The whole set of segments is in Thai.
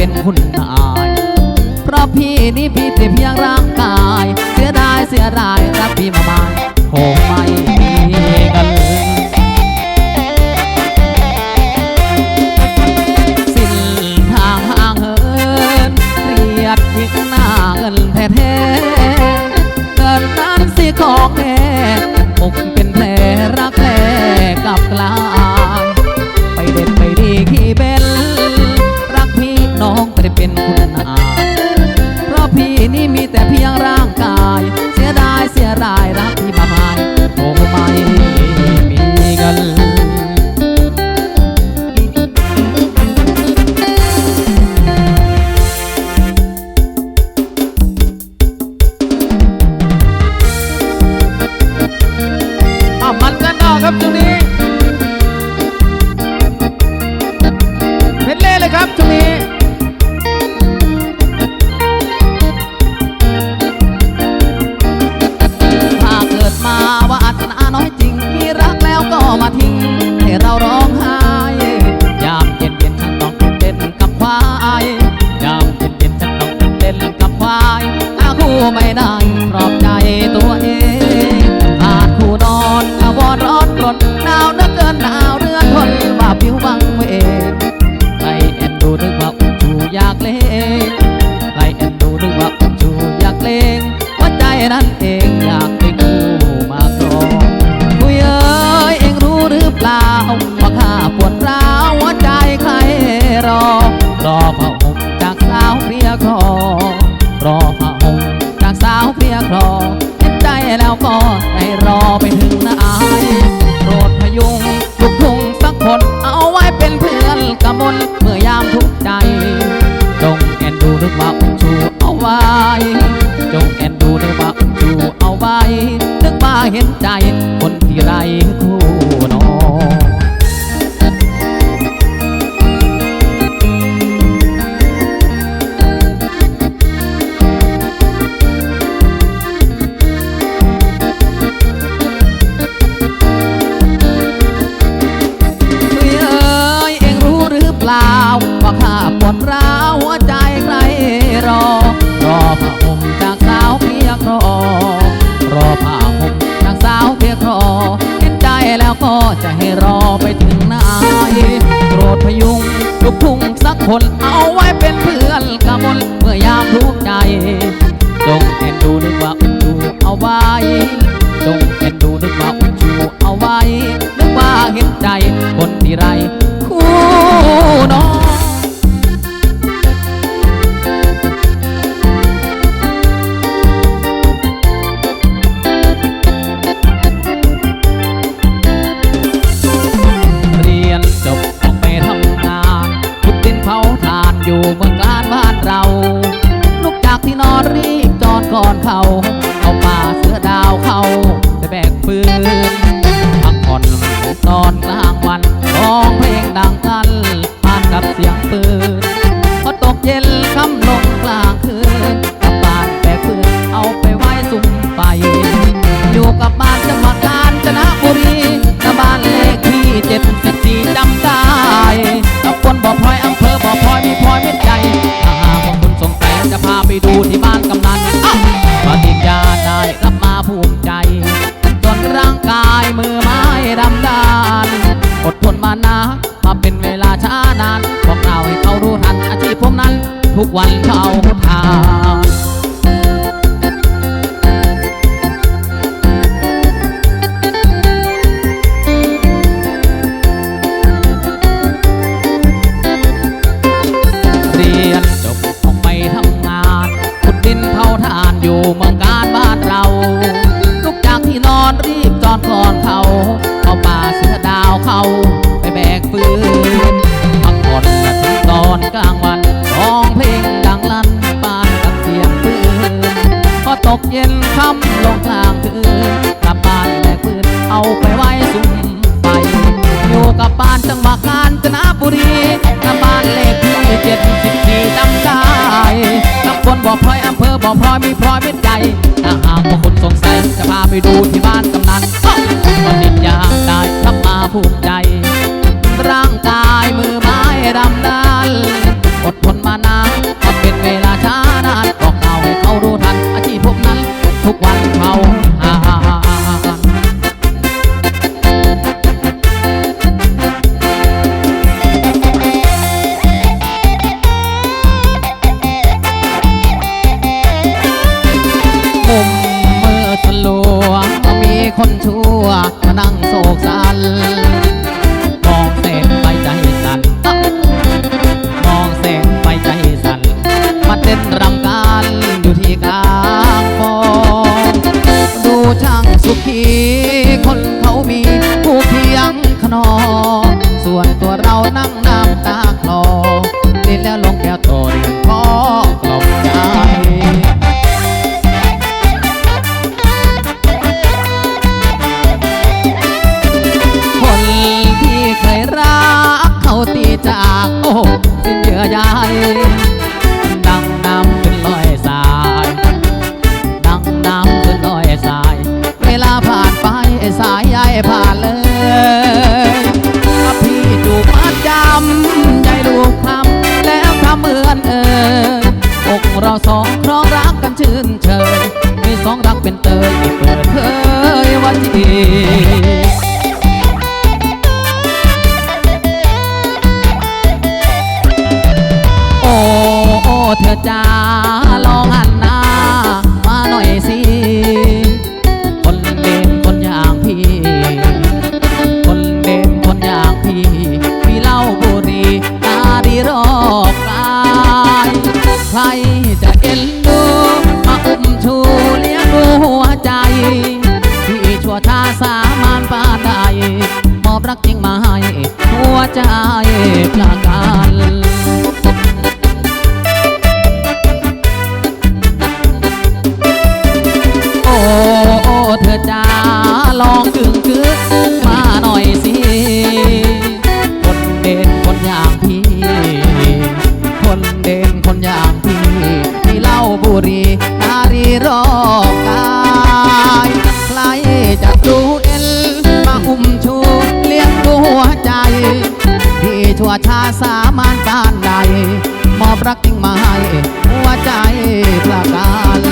เป็นหุ่นนาย เพราะพี่นี่พี่แต่เพียงร่างกาย เสียดายเสียดายรักพี่มาไม่นคงไม่ กับบ้านจังหวัดกาญจนบุรีนำบ้านเลขที่เจ็ดสิบสี่ตั้ไใจตำบนบอกพลอยอำเภอบอกพลอยมีพลอยเม็ดใหญ่ถ้าหากว่าคุณสงสัยจะพาไปดูที่บ้าน เหมือนเอออกเราสองครองรักกันชื่นเชยมีสองรักเป็นเตยเปิดเผยวันที่เธอจ้า Vai. รีนารีรอกกายใครจะจูเอ็นมาอุ้มชูเลี้ยงดูหัวใจ พี่ชัวชาสามานบ้านใดมอบรักทิ้งมาให้หัวใจประกาศ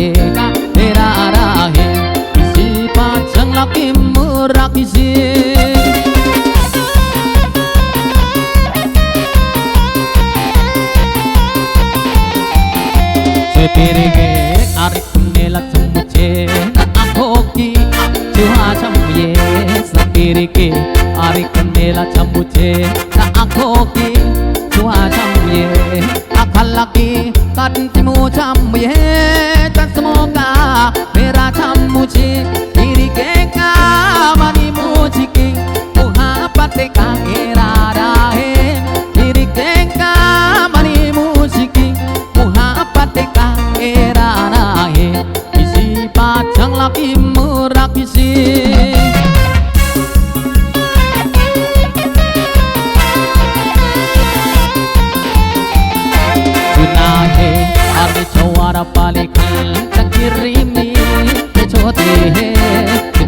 deka era arahin isi pancang laki murak isi Sepirige arik nelak cemuce ahoki juha cemuye Sepirige arik nelak cemuce ahoki juha cemuye ลักกีตัดที่มูจำไม่เฮตัดสมองตา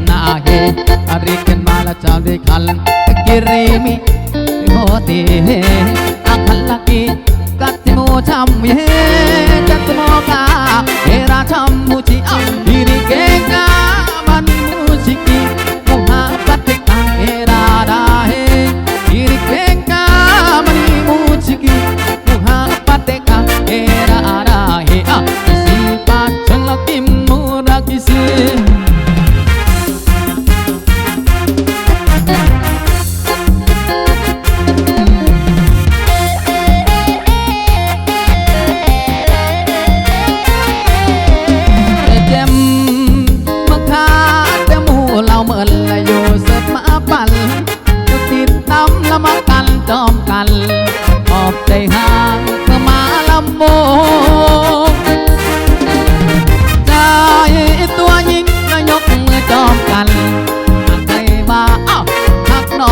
ನಾಹೆ ಅರಿಕನ್ ಮಾಲ ಚಾವ್ರಿ ಕಲ್ ಗಿರಿಮಿ ಹೋತಿ ಅಕಲ್ಲಕಿ ಕತ್ತಿಮೋ ಚಮ್ಮೆ ಚತ್ತಮೋ ಕಾ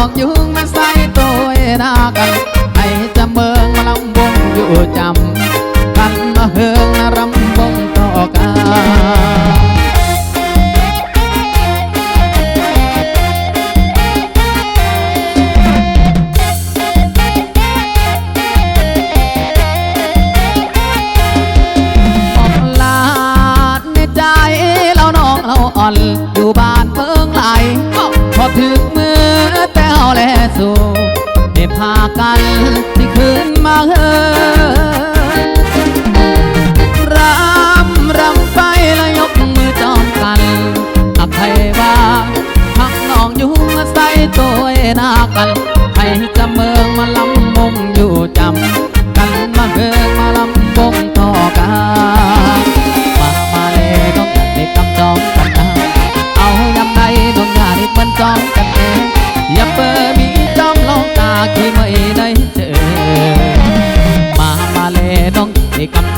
อกยุงมาใส่ตัวนากัน พากัน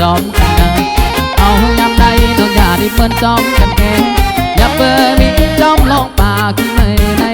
จอมกันเอางามใดน้องอย่าได้เปิดจอมกันเองอย่าเปิดมีจอมลงปากไม่ได้